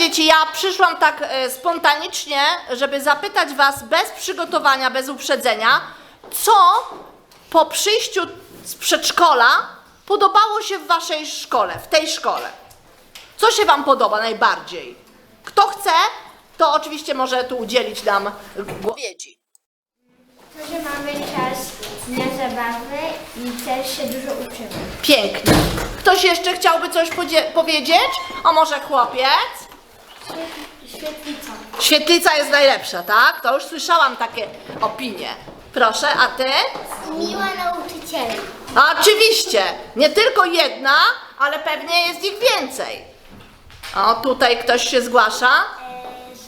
dzieci, ja przyszłam tak e, spontanicznie, żeby zapytać Was bez przygotowania, bez uprzedzenia, co po przyjściu z przedszkola podobało się w Waszej szkole, w tej szkole? Co się Wam podoba najbardziej? Kto chce, to oczywiście może tu udzielić nam odpowiedzi. To, że mamy czas na zabawę i też się dużo uczymy. Pięknie. Ktoś jeszcze chciałby coś podzie- powiedzieć? A może chłopiec? Świetlica. Świetlica jest najlepsza, tak? To już słyszałam takie opinie. Proszę, a ty? Miła nauczycielka. A, oczywiście, nie tylko jedna, ale pewnie jest ich więcej. O, tutaj ktoś się zgłasza,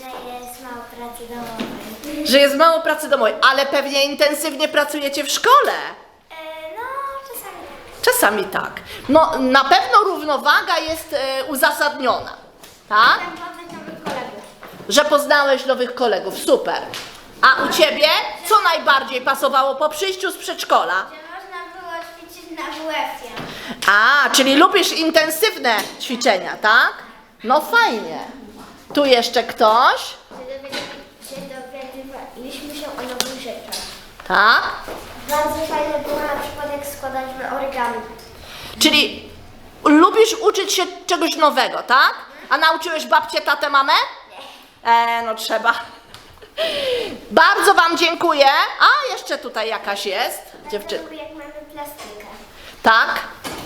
że jest mało pracy domowej. że jest mało pracy domowej, ale pewnie intensywnie pracujecie w szkole. no, czasami tak. Czasami tak. No, na pewno równowaga jest e, uzasadniona, tak? Że poznałeś nowych kolegów, super. A u ciebie, co najbardziej pasowało po przyjściu z przedszkola? Że można było ćwiczyć na WF-ie. A, czyli lubisz intensywne ćwiczenia, tak? No fajnie. Tu jeszcze ktoś, Że dowiadywaliśmy się o nowych rzeczach. tak? Bardzo fajne było na przykład jak składaliśmy origami. Czyli lubisz uczyć się czegoś nowego, tak? A nauczyłeś babcię, tatę, mamę? E, no trzeba. Bardzo Wam dziękuję. A, jeszcze tutaj jakaś jest dziewczyna. jak mamy plastykę. Tak?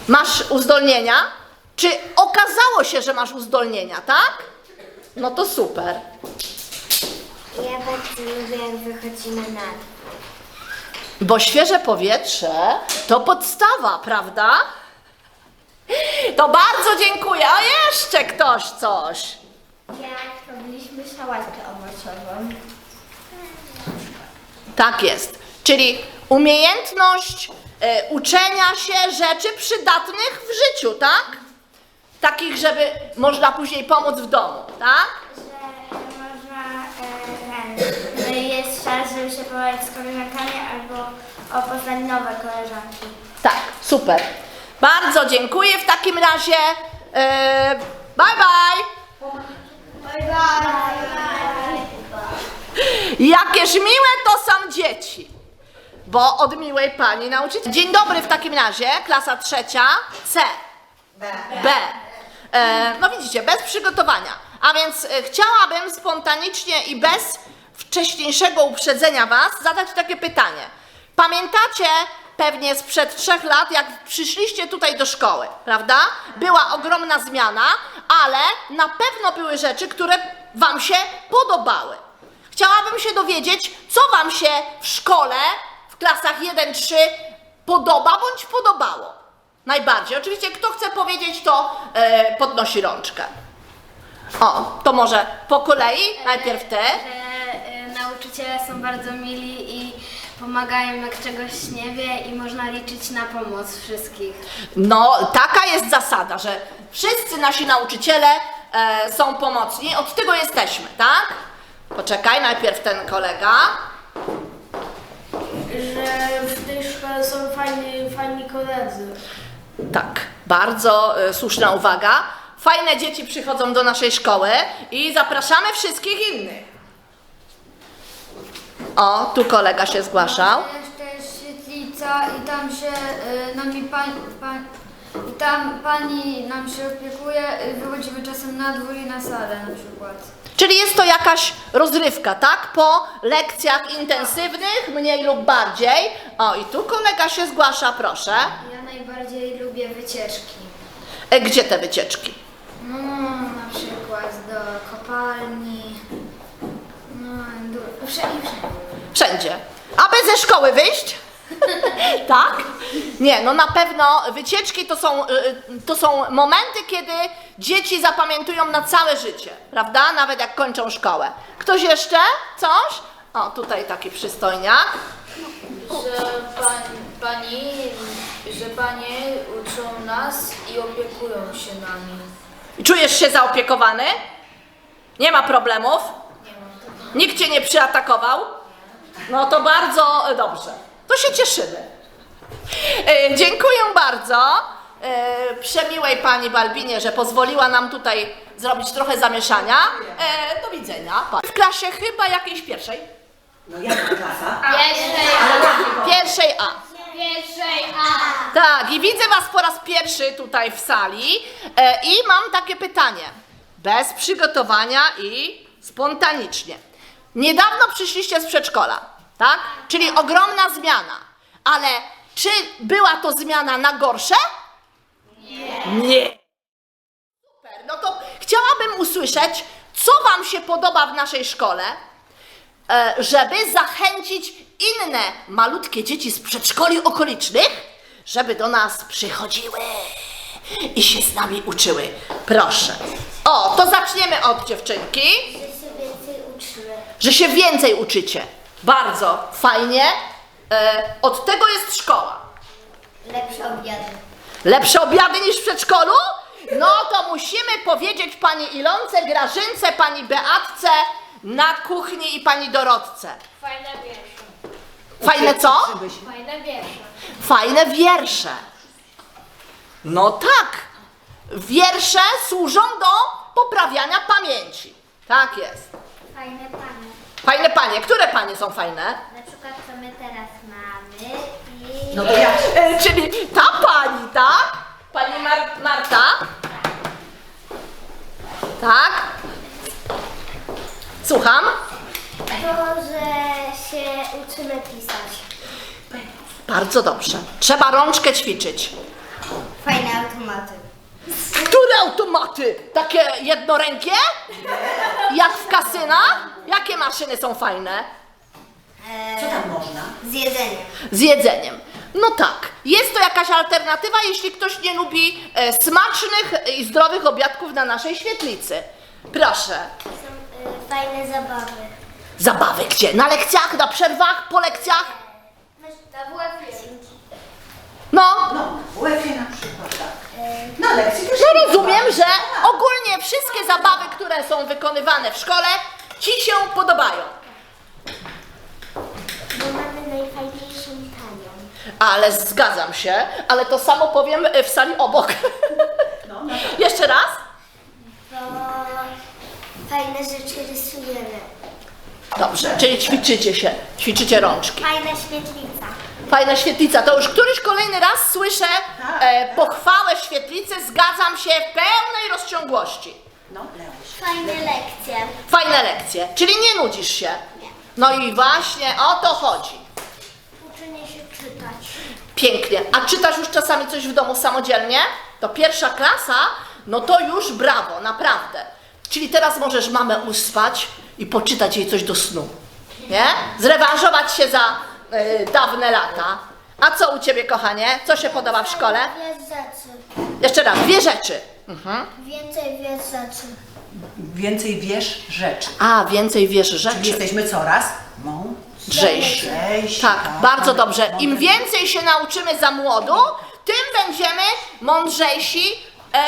Masz uzdolnienia? Czy okazało się, że masz uzdolnienia, tak? No to super. Ja bardzo lubię jak wychodzimy na dwór. Bo świeże powietrze to podstawa, prawda? To bardzo dziękuję. A jeszcze ktoś coś. Robiliśmy sałatkę owocową. Tak jest. Czyli umiejętność e, uczenia się rzeczy przydatnych w życiu, tak? Takich, żeby można później pomóc w domu, tak? Że można, e, że jest czas, żeby się pogadać z koleżankami albo o poznać nowe koleżanki. Tak, super. Bardzo dziękuję w takim razie. E, bye bye. Bye bye. Jakież miłe to są dzieci. Bo od miłej pani nauczyciel. Dzień dobry w takim razie, klasa trzecia C. B. E, no widzicie, bez przygotowania. A więc e, chciałabym spontanicznie i bez wcześniejszego uprzedzenia Was zadać takie pytanie. Pamiętacie pewnie sprzed trzech lat, jak przyszliście tutaj do szkoły, prawda? Była ogromna zmiana, ale na pewno były rzeczy, które Wam się podobały. Chciałabym się dowiedzieć, co Wam się w szkole w klasach 1-3 podoba bądź podobało. Najbardziej. Oczywiście, kto chce powiedzieć, to e, podnosi rączkę. O, to może po kolei, najpierw ty. że y, nauczyciele są bardzo mili i pomagają jak czegoś nie wie i można liczyć na pomoc wszystkich. No, taka jest zasada, że wszyscy nasi nauczyciele e, są pomocni, od tego jesteśmy, tak? Poczekaj, najpierw ten kolega. że w tej szkole są fajni, fajni koledzy. Tak, bardzo e, słuszna uwaga. Fajne dzieci przychodzą do naszej szkoły i zapraszamy wszystkich innych. O, tu kolega się zgłaszał. Jeszcze jest świetlica i tam się y, nami pani, pan, i tam pani nam się opiekuje, y, wychodzimy czasem na dwór i na salę na przykład. Czyli jest to jakaś rozrywka, tak? Po lekcjach intensywnych, mniej lub bardziej. O, i tu kolega się zgłasza, proszę. Ja najbardziej lubię wycieczki. E, Gdzie te wycieczki? No na przykład do kopalni, no do, wszędzie, wszędzie. Wszędzie. Aby ze szkoły wyjść? tak? Nie, no na pewno wycieczki to są, y, y, to są momenty, kiedy dzieci zapamiętują na całe życie, prawda? Nawet jak kończą szkołę. Ktoś jeszcze? Coś? O, tutaj taki przystojniak. że pani, pani, że panie uczą nas i opiekują się nami. Czujesz się zaopiekowany? Nie ma problemów? Nikt cię nie przyatakował? No to bardzo dobrze. To się cieszymy. E, dziękuję bardzo e, przemiłej pani Balbinie, że pozwoliła nam tutaj zrobić trochę zamieszania. E, do widzenia. Pa. W klasie chyba jakiejś pierwszej. No jaka klasa? Pierwszej A. Pierwszej A. Tak, i widzę Was po raz pierwszy tutaj w sali e, i mam takie pytanie. Bez przygotowania i spontanicznie. Niedawno przyszliście z przedszkola, tak? Czyli ogromna zmiana. Ale czy była to zmiana na gorsze? Nie. Nie. Super, no to chciałabym usłyszeć, co Wam się podoba w naszej szkole, e, żeby zachęcić inne malutkie dzieci z przedszkoli okolicznych, żeby do nas przychodziły i się z nami uczyły. Proszę. O, to zaczniemy od dziewczynki, Że się więcej uczymy. Że się więcej uczycie. Bardzo fajnie. E, od tego jest szkoła. Lepsze obiady. Lepsze obiady niż w przedszkolu? No to musimy powiedzieć pani Ilonce, Grażynce, pani Beatce na kuchni i pani Dorotce. Fajne wiersze. Fajne co? Fajne wiersze. Fajne wiersze. No tak. Wiersze służą do poprawiania pamięci. Tak jest. Fajne panie. Fajne panie. Które panie są fajne? Na przykład co my teraz mamy i... No to ja. E, czyli ta pani, tak? Pani Mar- Marta? Tak? Słucham? To, że się uczymy pisać. Bardzo dobrze. Trzeba rączkę ćwiczyć. Fajne automaty. Które automaty? Takie jednorękie? Jak w kasynach? Jakie maszyny są fajne? Co tam można? Z jedzeniem. Z jedzeniem. No tak, jest to jakaś alternatywa, jeśli ktoś nie lubi e, smacznych i zdrowych obiadków na naszej świetlicy. Proszę. Są y, fajne zabawy. Zabawy gdzie? Na lekcjach, na przerwach, po lekcjach? Na WF No, No, w UEF-ie na przykład. Na lekcji też no rozumiem, że ogólnie wszystkie zabawy, które są wykonywane w szkole, Ci się podobają. Bo mamy najfajniejszą panią. Ale zgadzam się, ale to samo powiem e, w sali obok. No, no tak. Jeszcze raz? Bo fajne rzeczy rysujemy. Dobrze, czyli ćwiczycie się, ćwiczycie rączki. Fajna świetlica. Fajna świetlica, to już któryś kolejny raz słyszę Tak, e, pochwałę świetlicy, zgadzam się w pełnej rozciągłości. No, Leuś. Fajne lekcje. Fajne lekcje, czyli nie nudzisz się. No i właśnie o to chodzi. Uczenie się czytać. Pięknie. A czytasz już czasami coś w domu samodzielnie? To pierwsza klasa, no to już brawo, naprawdę. Czyli teraz możesz mamę uspać i poczytać jej coś do snu. Nie? Zrewanżować się za e, dawne lata. A co u ciebie, kochanie? Co się podoba w szkole? Wiesz rzeczy. Jeszcze raz, dwie rzeczy. Mhm. Więcej wiesz rzeczy. Więcej wiesz rzeczy. A, więcej wiesz Czyli rzeczy. jesteśmy coraz mądrzejsi. Tak, bardzo dobrze. Im więcej się nauczymy za młodu, tym będziemy mądrzejsi e,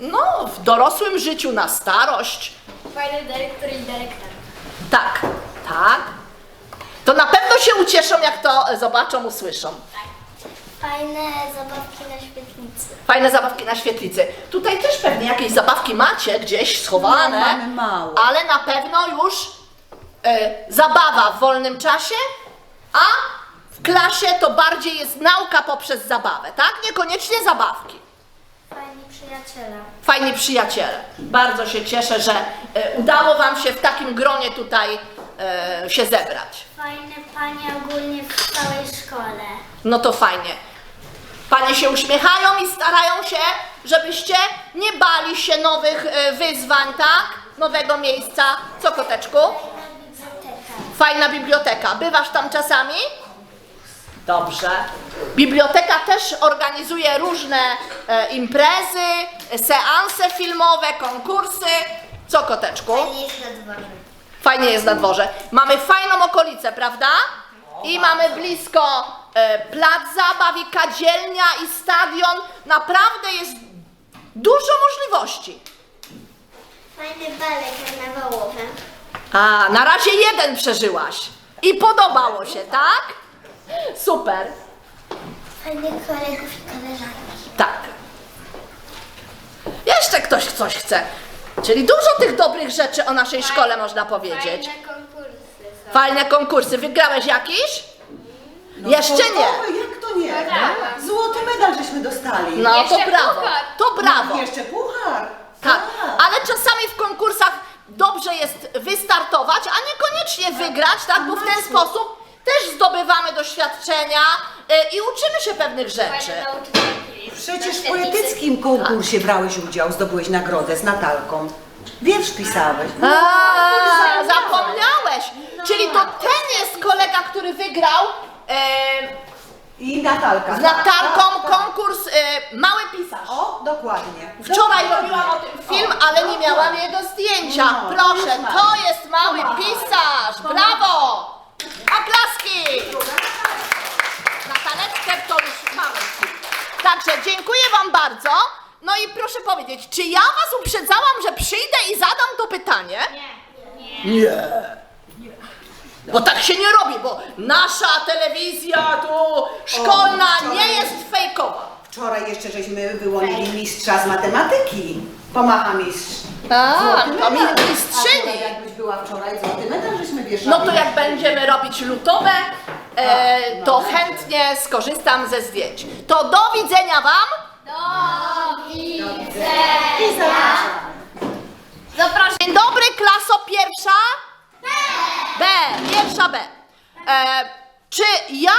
no, w dorosłym życiu, na starość. Fajny dyrektor i dyrektor. Tak, tak. To na pewno się ucieszą, jak to e, zobaczą, usłyszą. Fajne zabawki na świetlicy. Fajne zabawki na świetlicy. Tutaj też pewnie jakieś zabawki macie gdzieś schowane. No, mamy mało. Ale na pewno już e, zabawa w wolnym czasie, a w klasie to bardziej jest nauka poprzez zabawę, tak? Niekoniecznie zabawki. Fajni przyjaciele. Fajni przyjaciele. Bardzo się cieszę, że e, udało Wam się w takim gronie tutaj e, się zebrać. Fajne panie ogólnie w całej szkole. No to fajnie. Panie się uśmiechają i starają się, żebyście nie bali się nowych e, wyzwań, tak? Nowego miejsca. Co, koteczku? Fajna biblioteka. Fajna biblioteka. Bywasz tam czasami? Dobrze. Biblioteka też organizuje różne e, imprezy, e, seanse filmowe, konkursy. Co, koteczku? Jest na dworze. Fajnie jest na dworze. Mamy fajną okolicę, prawda? I mamy blisko e, plac zabaw i kadzielnia i stadion. Naprawdę jest dużo możliwości. Fajny balek karnawałowy. A, na razie jeden przeżyłaś. I podobało się, tak? Super. Fajnych kolegów i koleżanki. Tak. Jeszcze ktoś coś chce. Czyli dużo tych dobrych rzeczy o naszej szkole można powiedzieć. Fajne konkursy są. Fajne konkursy. Wygrałeś jakiś? No, Jeszcze nie. sportowe, Jak to nie? Złoty medal żeśmy dostali. No to brawo. To brawo. Jeszcze puchar. Tak, ale czasami w konkursach dobrze jest wystartować, a niekoniecznie wygrać, tak? Bo w ten sposób też zdobywamy doświadczenia y, i uczymy się pewnych rzeczy. Przecież w poetyckim konkursie brałeś udział, zdobyłeś nagrodę z Natalką. Wiersz pisałeś. A, zapomniałeś! Czyli to ten jest kolega, który wygrał e, I Natalka. z Natalką konkurs e, Mały Pisarz. O, dokładnie. Wczoraj robiłam o tym film, ale nie miałam jego zdjęcia. No, Proszę, już masz. to jest mały pisarz. Brawo! Aklaski! Nataleczkę to już. Także dziękuję Wam bardzo. No i proszę powiedzieć, czy ja Was uprzedzałam, że przyjdę i zadam to pytanie? Nie. Nie. Bo tak się nie robi, bo nasza telewizja tu szkolna wczoraj- nie jest fejkowa. Wczoraj jeszcze żeśmy wyłonili mistrza z matematyki. Pomacha mistrz. A, Złoty to medal. mi- mistrzyni. A jakbyś była wczoraj złoty medal, żeśmy wieszali. No to jak będziemy robić lutowe, e, no. to chętnie skorzystam ze zdjęć. To do widzenia Wam. I zapraszamy. Zapraszam. Dzień dobry, klaso pierwsza? B. Pierwsza B. E, czy ja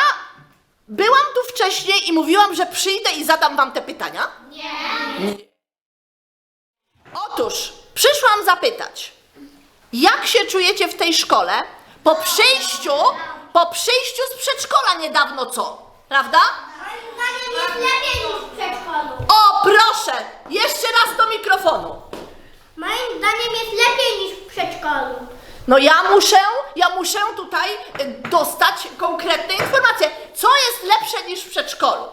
byłam tu wcześniej i mówiłam, że przyjdę i zadam Wam te pytania? Nie. Otóż przyszłam zapytać, jak się czujecie w tej szkole po przyjściu, po przyjściu z przedszkola niedawno co? Prawda? Moim zdaniem jest lepiej niż w przedszkolu. O, proszę! Jeszcze raz do mikrofonu. Moim zdaniem jest lepiej niż w przedszkolu. No ja muszę, ja muszę tutaj y, dostać konkretne informacje. Co jest lepsze niż w przedszkolu?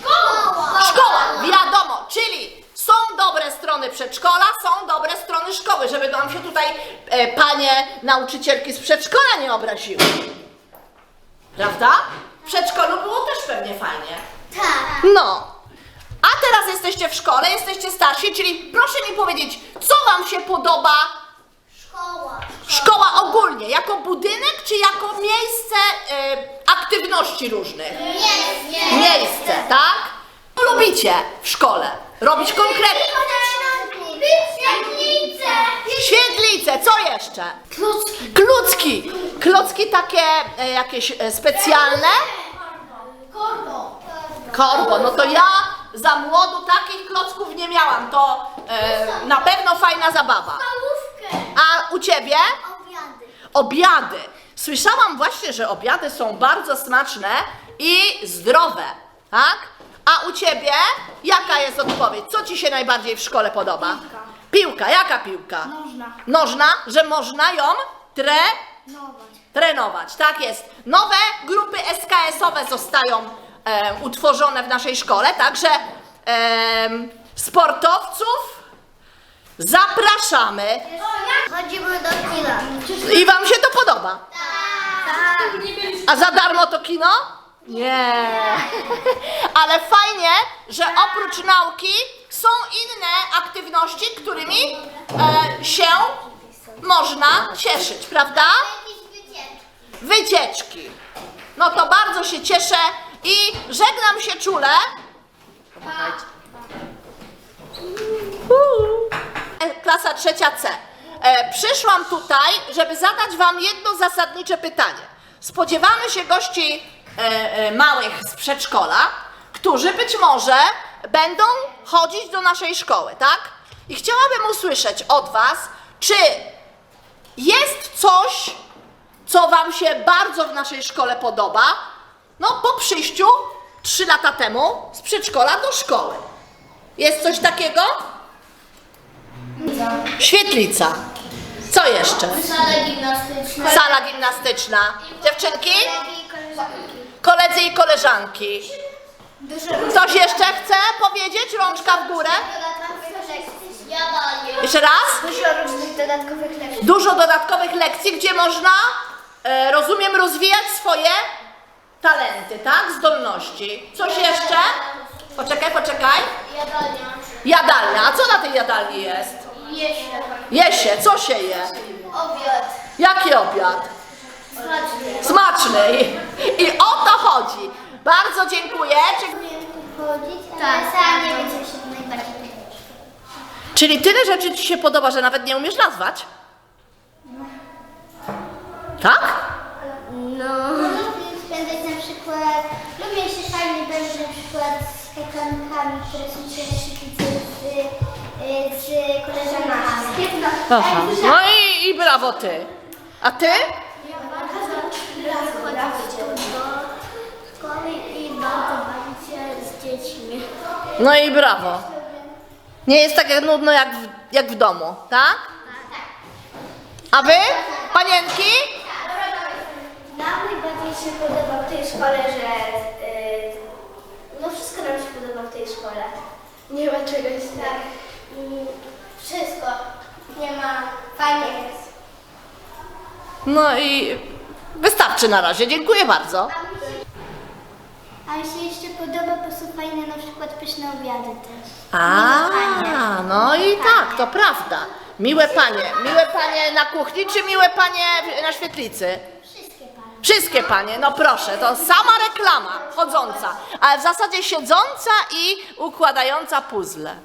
Szkoła! Szkoła, wiadomo, czyli są dobre strony przedszkola, są dobre strony szkoły, żeby nam się tutaj e, panie nauczycielki z przedszkola nie obraziły. Prawda? W przedszkolu było też pewnie fajnie. Tak. No. A teraz jesteście w szkole, jesteście starsi, czyli proszę mi powiedzieć, co wam się podoba Szkoła. Szkoła ogólnie, jako budynek czy jako miejsce e, aktywności różnych? Jest. Miejsce, tak? Lubicie w szkole? Robić konkretnie. Świetlice. Świetlice, co jeszcze? Klocki. Klocki. Klocki takie e, jakieś e, specjalne? Korbo. Korbo, no to ja za młodu takich klocków nie miałam, to e, na pewno fajna zabawa. A u ciebie? Obiady. Obiady. Słyszałam właśnie, że obiady są bardzo smaczne i zdrowe, tak? A u ciebie jaka jest odpowiedź? Co ci się najbardziej w szkole podoba? Piłka. Piłka, jaka piłka? Nożna. Nożna, że można ją tre Nować. trenować. Tak jest. Nowe grupy SKS-owe zostają e, utworzone w naszej szkole, także em, sportowców zapraszamy. Chodzimy do kina. I wam się to podoba? Tak. A za darmo to kino? Nie. Ale fajnie, że oprócz nauki są inne aktywności, którymi e, się można cieszyć, prawda? Wycieczki. No to bardzo się cieszę i żegnam się czule. E, Klasa trzecia C. E, przyszłam tutaj, żeby zadać Wam jedno zasadnicze pytanie. Spodziewamy się gości małych z przedszkola, którzy być może będą chodzić do naszej szkoły, tak? I chciałabym usłyszeć od Was, czy jest coś, co Wam się bardzo w naszej szkole podoba, no po przyjściu 3 lata temu z przedszkola do szkoły. Jest coś takiego? Świetlica. Co jeszcze? Sala gimnastyczna. Sala gimnastyczna. Dziewczynki? Koledzy i koleżanki. Ktoś jeszcze chce powiedzieć? Rączka w górę. Jeszcze raz? Dużo różnych dodatkowych lekcji. Dużo dodatkowych lekcji, gdzie można, e, rozumiem, rozwijać swoje talenty, tak? Zdolności. Coś jeszcze? Poczekaj, poczekaj. Jadalnia. Jadalnia. A co na tej jadalni jest? Jeszcze. Je się, co się je? Obiad. Jaki obiad? Smaczny. I, o to chodzi. Bardzo dziękuję. Czy, chodzić, sama nie się najbardziej czyli tyle rzeczy Ci się podoba, że nawet nie umiesz nazwać? Tak? No. Lubię spędzać na przykład, lubię się fajnie bawić na przykład z kakankami, które są świetlicy z, y, z koleżankami. Aha. No i, i brawo Ty. A Ty? No i brawo. Nie jest tak nudno jak w, jak w domu, tak? A Wy? Panienki? Nam najbardziej się podoba w tej szkole, że y, no wszystko nam się podoba w tej szkole. Nie ma czegoś tak. Mm, Wszystko. Nie ma. Fajnie jest. No i wystarczy na razie. Dziękuję bardzo. A mi się jeszcze podoba, bo są fajne na przykład pyszne obiady też. A, no i tak, to prawda. Miłe panie. Miłe panie na kuchni, czy miłe panie na świetlicy? Wszystkie panie. Wszystkie panie, no proszę, to sama reklama chodząca, ale w zasadzie siedząca i układająca puzzle.